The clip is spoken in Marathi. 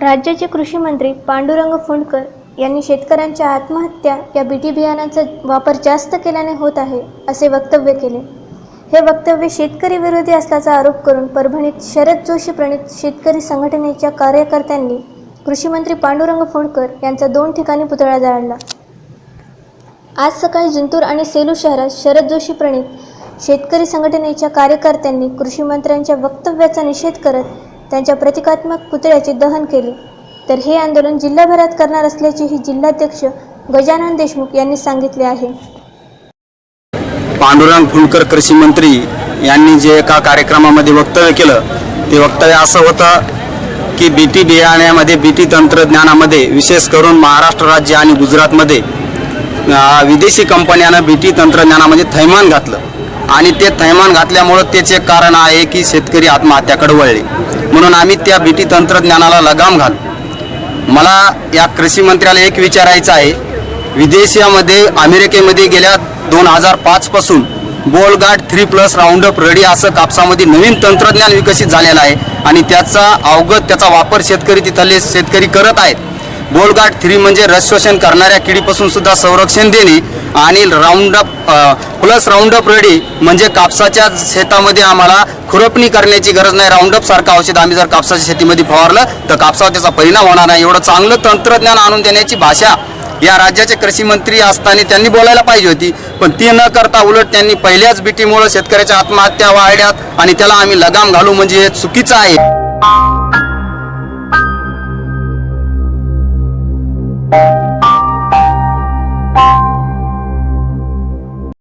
राज्याचे कृषी मंत्री पांडुरंग फुंडकर यांनी शेतकऱ्यांच्या आत्महत्या या बीटी बियाणांचा वापर जास्त केल्याने होत आहे असे वक्तव्य केले. हे वक्तव्य शेतकरी विरोधी असल्याचा आरोप करून परभणीत शरद जोशी प्रणित शेतकरी संघटनेच्या कार्यकर्त्यांनी कृषीमंत्री पांडुरंग फोंडकर यांचा दोन ठिकाणी पुतळा जाळला आज सकाळी जिंतूर आणि सेलू शहरात शरद जोशी प्रणित शेतकरी संघटनेच्या कार्यकर्त्यांनी कृषी मंत्र्यांच्या वक्तव्याचा निषेध करत त्यांच्या प्रतिकात्मक पुतळ्याचे दहन केले. तर हे आंदोलन जिल्हाभरात करणार असल्याचेही जिल्हाध्यक्ष गजानन देशमुख यांनी सांगितले आहे. पांडुरंग फुलकर कृषी मंत्री यांनी जे एका कार्यक्रमामध्ये वक्तव्य केलं ते वक्तव्य असं होतं की बी टी बियाण्यामध्ये बी टी तंत्रज्ञानामध्ये विशेष करून महाराष्ट्र राज्य आणि गुजरातमध्ये विदेशी कंपन्यानं बी टी तंत्रज्ञानामध्ये थैमान घातलं. आणि ते थैमान घातल्यामुळं त्याचे कारण आहे की शेतकरी आत्महत्याकडे वळले. म्हणून आम्ही त्या बीटी तंत्रज्ञानाला लगाम घाल. मला या कृषी मंत्र्याला एक विचारायचं आहे. विदेशामध्ये अमेरिकेमध्ये गेल्या दोन हजार पाचपासून Bollgard three plus Roundup Ready असं कापसामध्ये नवीन तंत्रज्ञान विकसित झालेलं आहे आणि त्याचा अवगत त्याचा वापर शेतकरी तिथले शेतकरी करत आहेत. बोलगाट थ्री म्हणजे रस शोषण करणाऱ्या किडीपासून सुद्धा संरक्षण देणे आणि राऊंडअप प्लस राऊंडअप रेडी म्हणजे कापसाच्या शेतामध्ये आम्हाला खुरपणी करण्याची गरज नाही. राऊंडअप सारखं औषध आम्ही जर कापसाच्या शेतीमध्ये फवारलं तर कापसावर त्याचा परिणाम होणार नाही. एवढं चांगलं तंत्रज्ञान आणून देण्याची भाषा या राज्याचे कृषी मंत्री असताना त्यांनी बोलायला पाहिजे होती. पण ती न करता उलट त्यांनी पहिल्याच बीटीमुळे शेतकऱ्याच्या आत्महत्या वाढल्यात आणि त्याला आम्ही लगाम घालू म्हणजे हे चुकीचं आहे.